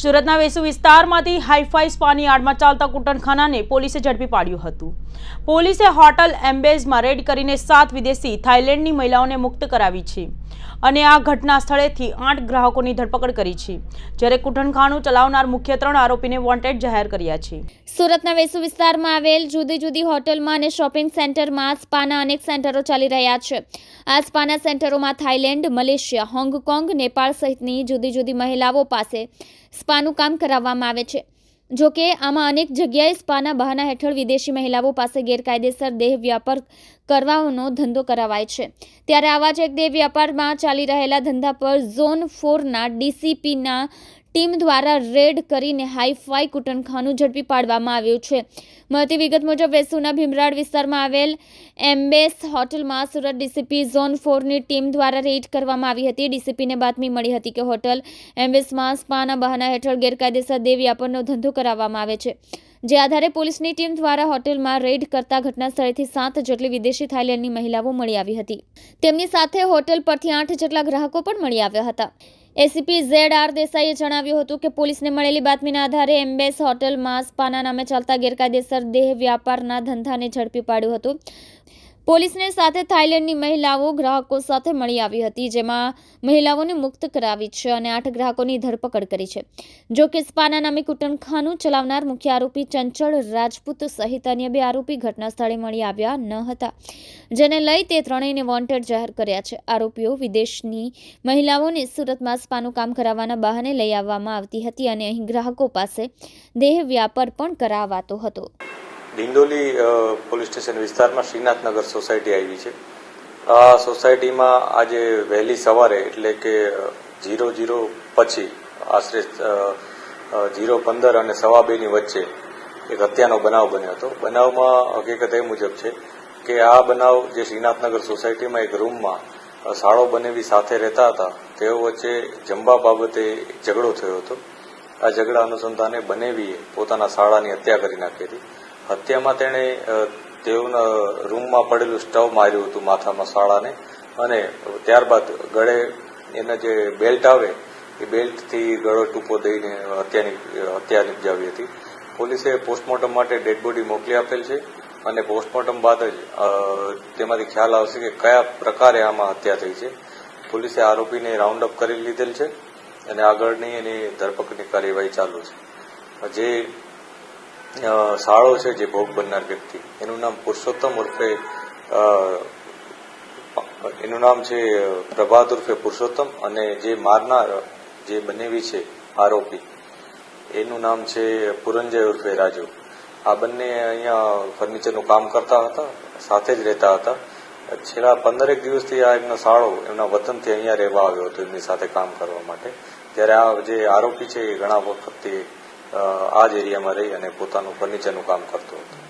સુરતના વેસુ વિસ્તારમાંથી હાઈફાઈ સ્પાની આડમાં ચાલતા કુટનખાનાને પોલીસે ઝડપી પાડ્યું હતું. પોલીસે હોટલ એમ્બેઝમાં રેડ કરીને સાત વિદેશી થાઇલેન્ડની મહિલાઓને મુક્ત કરાવી છે અને આ ઘટના સ્થળેથી આઠ ગ્રાહકોની ધરપકડ કરી છે, જ્યારે કુટનખાનું ચલાવનાર મુખ્ય ત્રણ આરોપીને વોન્ટેડ જાહેર કર્યા છે. સુરતના વેસુ વિસ્તારમાં આવેલ જુદી જુદી હોટલમાં અને શોપિંગ સેન્ટરમાં સ્પાના અનેક સેન્ટરો ચાલી રહ્યા છે. આ સ્પાના સેન્ટરોમાં Thailand, Malaysia, Hong Kong, Nepal સહિતની જુદી જુદી મહિલાઓ પાસે સ્પાનું કામ કરાવવામાં આવે છે. જો કે, આમાં અનેક જગ્યાએ સ્પાના બહાના હેઠળ વિદેશી મહિલાઓ પાસે ગેરકાયદેસર દેહ વ્યાપાર કરવાનો ધંધો કરાવાય છે. ત્યારે આવા જ એક દેહ વ્યાપારમાં ચાલી રહેલા ધંધા પર ઝોન ફોરના ડીસીપીના ટીમ દ્વારા રેડ કરીને હાઈફાઈ કુટનખાનું ઝડપી પાડવામાં આવ્યું છે. મળતી વિગત મુજબ, વેસુના ભીમરાડ વિસ્તારમાં આવેલ એમ્બેસ હોટલમાં સુરત ડીસીપી ઝોન ફોરની ટીમ દ્વારા રેડ કરવામાં આવી હતી. ડીસીપીને બાતમી મળી હતી કે હોટલ એમ્બેસમાં સ્પાના બહાના હેઠળ ગેરકાયદેસર દેહ વ્યાપારનો ધંધો કરાવવામાં આવે છે. જે આધારે પોલીસની ટીમ દ્વારા હોટેલમાં રેડ કરતા ઘટના સ્થળેથી સાત જેટલી વિદેશી થાઇલેન્ડની મહિલાઓ મળી આવી હતી. તેમની સાથે હોટેલ પરથી આઠ જેટલા ગ્રાહકો પણ મળી આવ્યા હતા. એસીપી ઝેડ આર દેસાઈએ જણાવ્યું હતું કે પોલીસને મળેલી બાતમીના આધારે એમ્બેસ હોટલમાં સ્પાના નામે ચાલતા ગેરકાયદેસર દેહ વ્યાપારના ધંધાને ઝડપી પાડ્યું હતું. પોલીસને સાથે થાઇલેન્ડની મહિલાઓ ગ્રાહકો સાથે મળી આવી હતી, જેમાં મહિલાઓને મુક્ત કરાવી છે અને આઠ ગ્રાહકોની ધરપકડ કરી છે. જો કે સ્પાના નામે કુટનખાનું ચલાવનાર મુખ્ય આરોપી ચંચળ રાજપૂત સહિત અન્ય બે આરોપી ઘટના સ્થળે મળી આવ્યા ન હતા, જેને લઈ તે ત્રણેયને વોન્ટેડ જાહેર કર્યા છે. આરોપીઓ વિદેશની મહિલાઓને સુરતમાં સ્પાનું કામ કરાવવાના બહાને લઈ આવવામાં આવતી હતી અને અહીં ગ્રાહકો પાસે દેહ વ્યાપાર પણ કરાવાતો હતો. ડિંડોલી પોલીસ સ્ટેશન વિસ્તારમાં શ્રીનાથનગર સોસાયટી આવી છે. આ સોસાયટીમાં આજે વહેલી સવારે, એટલે કે જીરો જીરો પછી, આશરે ઝીરો પંદર અને સવા બેની વચ્ચે એક હત્યાનો બનાવ બન્યો હતો. બનાવમાં હકીકત એ મુજબ છે કે આ બનાવ જે શ્રીનાથનગર સોસાયટીમાં એક રૂમમાં શાળો બનેવી સાથે રહેતા હતા, તેઓ વચ્ચે જમવા બાબતે ઝઘડો થયો હતો. આ ઝઘડા અનુસંધાને બનેવીએ પોતાના શાળાની હત્યા કરી નાખી હતી. હત્યામાં તેણે તેઓના રૂમમાં પડેલું સ્ટવ માર્યું હતું માથામાં શાળાને અને ત્યારબાદ ગળે એના જે બેલ્ટ આવે, એ બેલ્ટથી ગળો ટૂંકો દઈને હત્યાની, હત્યા નિપજાવી હતી. પોલીસે પોસ્ટમોર્ટમ માટે ડેડ બોડી મોકલી આપેલ છે અને પોસ્ટમોર્ટમ બાદ જ તેમાંથી ખ્યાલ આવશે કે કયા પ્રકારે આમાં હત્યા થઈ છે. પોલીસે આરોપીને રાઉન્ડ અપ કરી લીધેલ છે અને આગળની એની ધરપકડની કાર્યવાહી ચાલુ છે. જે શાળો છે જે ભોગ બનનાર વ્યક્તિ. એનું નામ પુરુષોત્તમ ઉર્ફે એનું નામ છે પ્રભાત ઉર્ફે પુરુષોત્તમ અને જે મારનાર, જે બનેવી છે આરોપી, એનું નામ છે પુરંજય ઉર્ફે રાજુ. આ બંને અહીંયા ફર્નિચરનું કામ કરતા હતા, સાથે જ રહેતા હતા. છેલ્લા પંદરેક દિવસથી આ એમનો શાળો, એમના વતનથી અહીંયા રહેવા આવ્યો હતો, એમની સાથે કામ કરવા માટે. ત્યારે આ જે આરોપી છે એ ઘણા વખતથી આ જ એરિયામાં રહી અને પોતાનું ફર્નિચરનું કામ કરતો હતો.